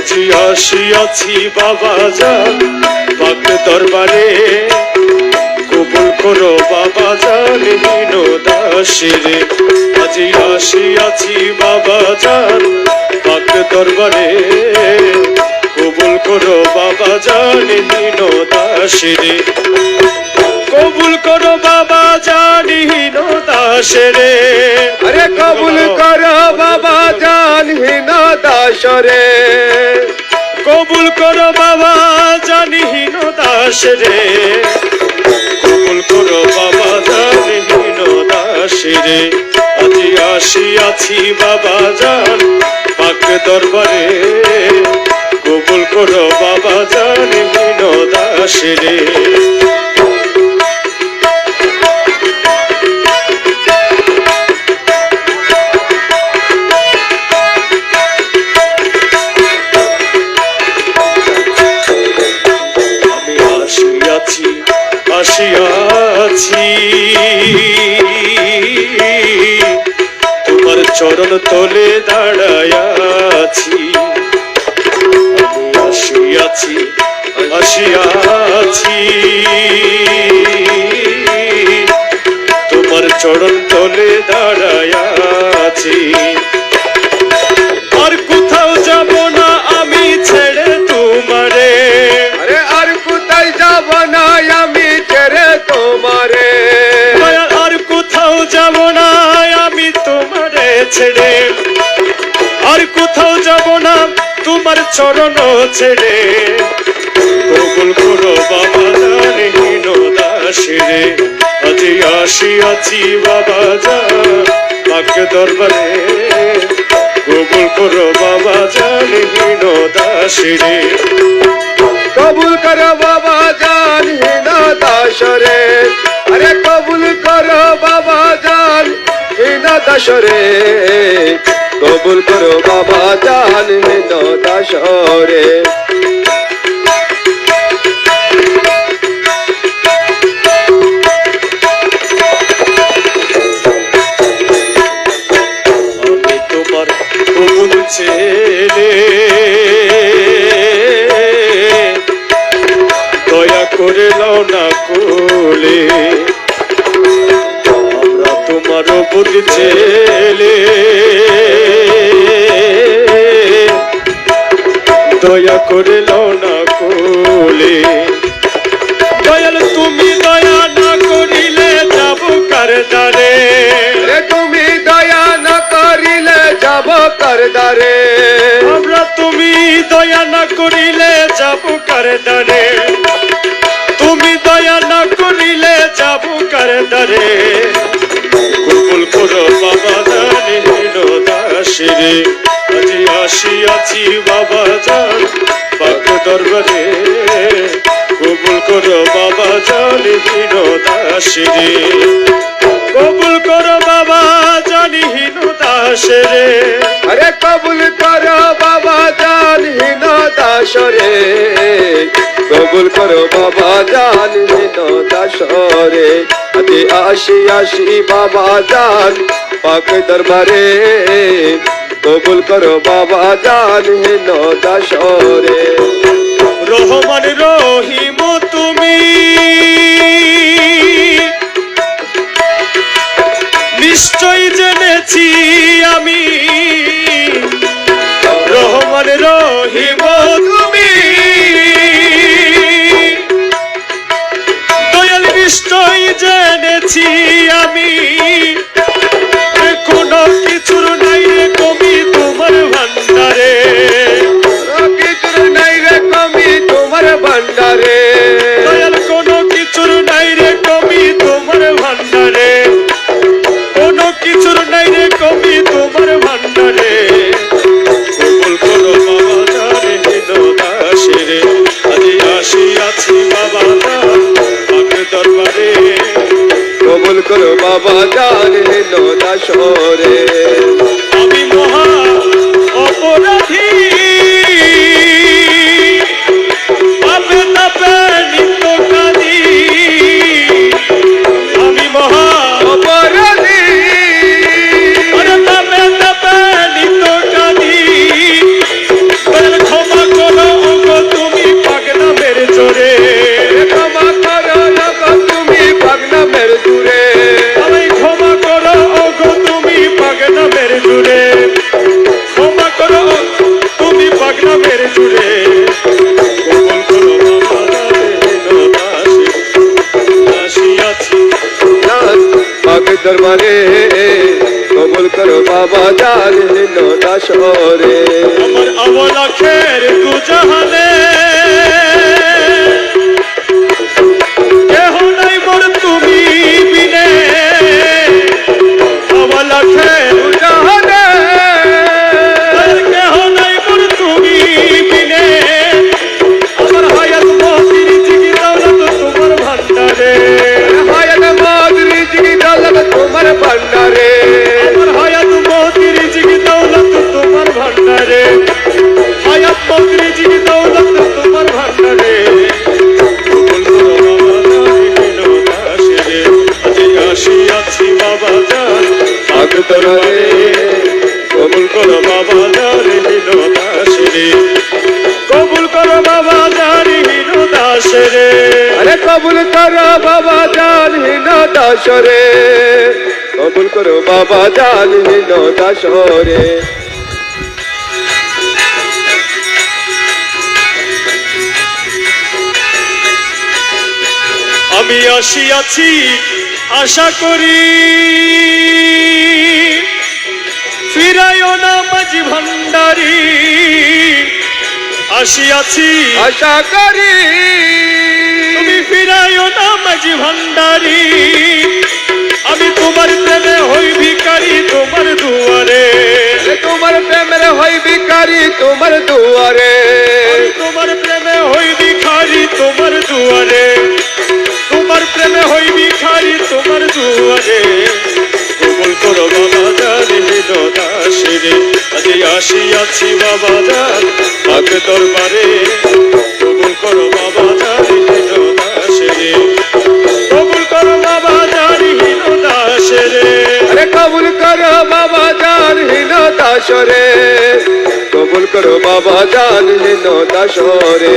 আজি আসিয়াছি বাবা যান পাক দরবারে। কবুল করো বাবা যান হীন দাসিরে। আজি আসিয়াছি বাবা যান পাক দরবারে। কবুল করো বাবা যান হীন দাসিরে। কবুল করো বাবা জানি হীন দাসরে। আরে কবুল কর বাবা জানহীন দাসরে। কবুল করো বাবা জানি দাস রে। কবুল করো বাবা জানি দাস রে। আজি আসিয়াছি বাবা জান, পাক দরবারে। কবুল করো বাবা জানি দাস দাসরে আমি আসিয়াছি আসিয়াছি তোমার চরণ তলে দাঁড়ায়াছি আর কোথাও যাব না আমি ছেড়ে তোমারে। আরে আর কোথায় যাব না আমি ছেড়ে তোমারে? আর কোথাও যাব না আমি তোমারে ছেড়ে। কোথাও যাব না, তোমার চরণ ছেড়ে। কবুল করো বাবা জানহীন দাসিরে আজি আসিয়াছি বাবা যা পাক দরবারে। কবুল করো বাবা জানহীন দাসিরে কবুল কর বাবা জানহীন দাসরে আরে কবুল কর বাবা জানহীন দাসরে কবুল কর বাবা আমি তোমার কবুল ছেলে। দয়া করে লও না কোলে। আমরা তোমার বুধ দয়া করে লও না কোলে। দয়াল তুমি দয়া না করিলে যাব কার আরে তুমি দয়া না করিলে যাব করদারে। আমরা তুমি দয়া না করিলে যাব কার দ্বারে তুমি দয়া না করিলে যাব কার দ্বারে কবুল করো বাবা জানি হীন দাসিরে। আজি আসিয়াছি বাবা জান দরবারে কবুল করো বাবা জানি হীন দাসিরে কবুল করো বাবা জানি হীন দাসরে আরে কবুল কর বাবা জানহীন দাসরে কবুল করো বাবা জানহীন দাসরে আদি আসি আসি বাবা জান পাক দরবারে। কবুল করো বাবা জানহীন দাসরে রহমান রহিম তুমি। নিশ্চয় জেনেছি আমি কবুল বাবা বাবা জানহীন দাসরে আমি মহা অপরাধী মেরে জুড়ে। ক্ষমা করো, তুমি পাগলা মেরে জুড়ে দরবারে কবুল করো বাবা জানি দাস রে আমার হিনো দাসরে আরে কবুল করো বাবা জান হীন দাসরে কবুল করো বাবা জান হীন দাসরে আমি আসিয়াছি আশা করি। ফিরাইও না আসিয়াছি। আশা করি তুমি ফিরাইও না মাঝি ভান্ডারি। আমি তোমার প্রেমে হই ভিকারি তোমার দুয়ারে। তোমার প্রেমের হই ভিকারি তোমার দুয়ারে। তোমার প্রেমে হই ভিখারি তোমার দুয়ারে। তোমার প্রেমে হই ভিখারি তোমার দুয়ারে। কবুল করো বাবা হিল দাসরে আজ আসিয়াছি করো বাবা জান হীন দাসরে। কবুল করো বাবা জান হীন দাসরে।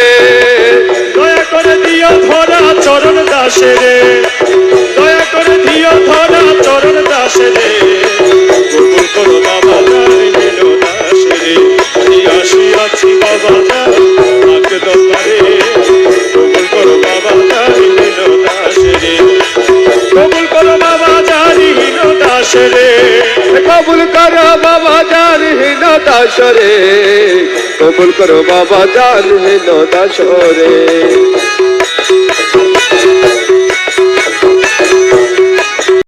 দাসরে দয়া করে দিও ধরা চরণ দাসে রে। দয়া করে দিও ধরা চরণ দাসে রে। কবুল করো বাবা জান হেলো দাসে রে। আমি আসিয়াছি বাবা জান দরবারে। কবুল করো বাবা জান হেলো দাসে রে। কবুল করো বাবা জান হেলো দাসে রে। কবুল করো বাবা জান হীন দাসরে কবুল করো বাবা জান হীন দাসরে